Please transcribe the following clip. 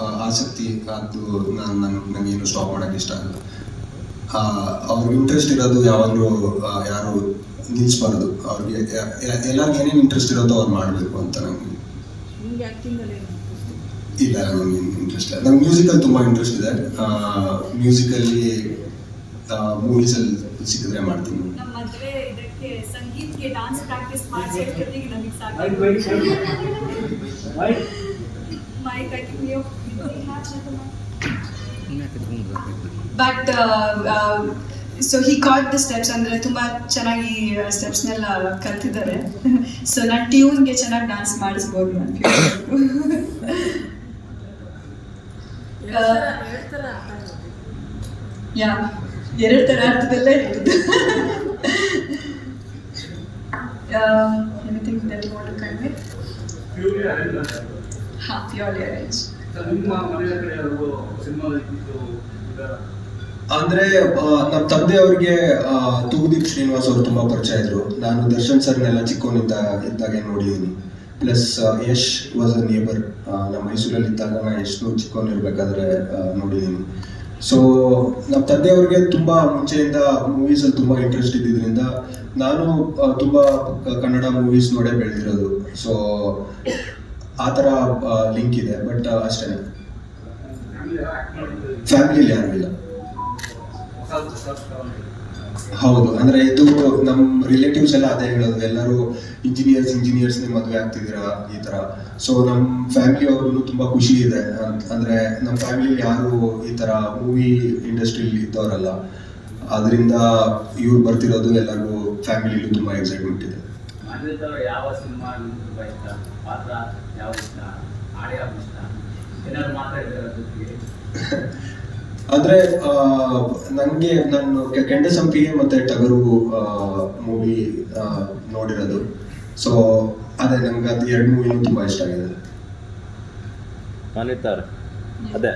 ಆ, ಆಸಕ್ತಿ ಅದು ನಾನು ನನಗೇನು ಸ್ಟಾಪ್ ಮಾಡೋಕ್ಕೆ ಇಷ್ಟ ಆಗಲ್ಲ. ಆ, ಅವ್ರಿಗೆ ಇಂಟ್ರೆಸ್ಟ್ ಇರೋದು ಯಾವಾಗಲೂ ಯಾರು ನಿಲ್ಲಿಸ್ಬಾರ್ದು ಅವ್ರಿಗೆ ಎಲ್ಲರಿಗೂ ಏನೇನು ಇಂಟ್ರೆಸ್ಟ್ ಇರೋದು ಅವ್ರು ಮಾಡಬೇಕು ಅಂತ ನನಗೆ ಇಲ್ಲ ನನಗೆ ಇಂಟ್ರೆಸ್ಟ್ ಇಲ್ಲ. ನಂಗೆ ಮ್ಯೂಸಿಕಲ್ಲಿ ತುಂಬ ಇಂಟ್ರೆಸ್ಟ್ ಇದೆ. ಮ್ಯೂಸಿಕಲ್ಲಿ ಮೂವೀಸಲ್ಲಿ ಸಿಕ್ಕಿದ್ರೆ ಮಾಡ್ತೀನಿ. ನಮ್ಮ ಮದುವೆ ಇದಕ್ಕೆ ಸಂಗೀತಕ್ಕೆ ಡಾನ್ಸ್ ಪ್ರಾಕ್ಟೀಸ್ ಮಾಡಿಸಿ but so he caught the steps ಅಂದರೆ ತುಂಬ ಚೆನ್ನಾಗಿ ಸ್ಟೆಪ್ಸ್ನೆಲ್ಲ ಕಲ್ತಿದ್ದಾರೆ. ಸೊ ನಾನು ಟ್ಯೂನ್ಗೆ ಚೆನ್ನಾಗಿ ಡ್ಯಾನ್ಸ್ ಮಾಡಿಸ್ಬೋದು ನಾನು ಯಾ ಎರಡು ಥರ ಅರ್ಥದಲ್ಲೇ ಇರೋದು. Anything that what want to convey ಅಂದ್ರೆ ನಮ್ಮ ತಂದೆ ಅವ್ರಿಗೆ ತೂಗುದೀಪ್ ಶ್ರೀನಿವಾಸ್ ಅವರು ತುಂಬಾ ಪರಿಚಯ ಇದ್ರು. ನಾನು ದರ್ಶನ್ ಸರ್ನೆಲ್ಲ ಚಿಕ್ಕವನಿದ್ದ ಇದ್ದಾಗೆ ನೋಡಿದ್ದೀನಿ plus Yash was a neighbour ನಮ್ಮ ಮೈಸೂರಲ್ಲಿ ಇದ್ದಾಗ ನಾ ಎಷ್ಟು ಚಿಕ್ಕವನಿರ್ಬೇಕಾದ್ರೆ ನೋಡಿದ್ದೀನಿ ಸೊ ನಮ್ಮ ತಂದೆ ತಂದೆಯವ್ರಿಗೆ ತುಂಬಾ ಮುಂಚೆಯಿಂದ ಮೂವೀಸ್ ಅಲ್ಲಿ ತುಂಬಾ ಇಂಟ್ರೆಸ್ಟ್ ಇದ್ದಿದ್ರಿಂದ ನಾನು ತುಂಬಾ ಕನ್ನಡ ಮೂವೀಸ್ ನೋಡೇ ಬೆಳೆದಿರೋದು. ಸೊ ಆ ಥರ ಲಿಂಕ್ ಇದೆ ಬಟ್ ಅಷ್ಟೇ ಫ್ಯಾಮಿಲಿಯಲ್ಲಿ ಯಾರು ಇಲ್ಲ? ಹೌದು, ಅಂದ್ರೆ ಇದು ನಮ್ಮ ರಿಲೇಟಿವ್ಸ್ ಎಲ್ಲ ಅದೇ ಹೇಳೋದು. ಎಲ್ಲರೂ ಇಂಜಿನಿಯರ್ಸ್ ಇಂಜಿನಿಯರ್ಸ್ ಮದುವೆ ಆಗ್ತಿದ್ದೀರಾ ಈ ತರ ಸೊ ನಮ್ಮ ಫ್ಯಾಮಿಲಿ ಅವ್ರಿಗೂ ತುಂಬಾ ಖುಷಿ ಇದೆ. ಅಂದ್ರೆ ನಮ್ಮ ಫ್ಯಾಮಿಲಿ ಯಾರು ಈ ತರ ಮೂವಿ ಇಂಡಸ್ಟ್ರಿಲಿ ಇದ್ದವರಲ್ಲ. ಅದರಿಂದ ಇವ್ರು ಬರ್ತಿರೋದು ಎಲ್ಲರಿಗೂ ಫ್ಯಾಮಿಲಿಲೂ ತುಂಬಾ ಎಕ್ಸೈಟ್ಮೆಂಟ್ ಇದೆ. ಮಾಡಿದ್ದವ್ರು ಯಾವ ಸಿನಿಮಾ ನಿಮ್ಗೆ ತುಂಬ ಇಷ್ಟ ಪಾತ್ರ ಯಾವ ಇಷ್ಟ ಹಾಡು ಯಾವ ಇಷ್ಟ ಏನಾದ್ರು ಮಾತಾಡಿದ್ರೆ ಅದ್ರ ಜೊತೆಗೆ? ಅಂದ್ರೆ ಆ, ನಂಗೆ ನಾನು ಕೆಂಡ ಸಂಪಿಗೆ ಮತ್ತೆ ಟಗರು ಮೂವಿ ನೋಡಿರೋದು. ಸೊ ಅದೇ ನಂಗೆ ಅದು ಎರಡು ಮೂವಿನೂ ತುಂಬಾ ಇಷ್ಟ ಆಗಿದೆ. ನಾನಿರ್ತಾರೆ ಅದೇ.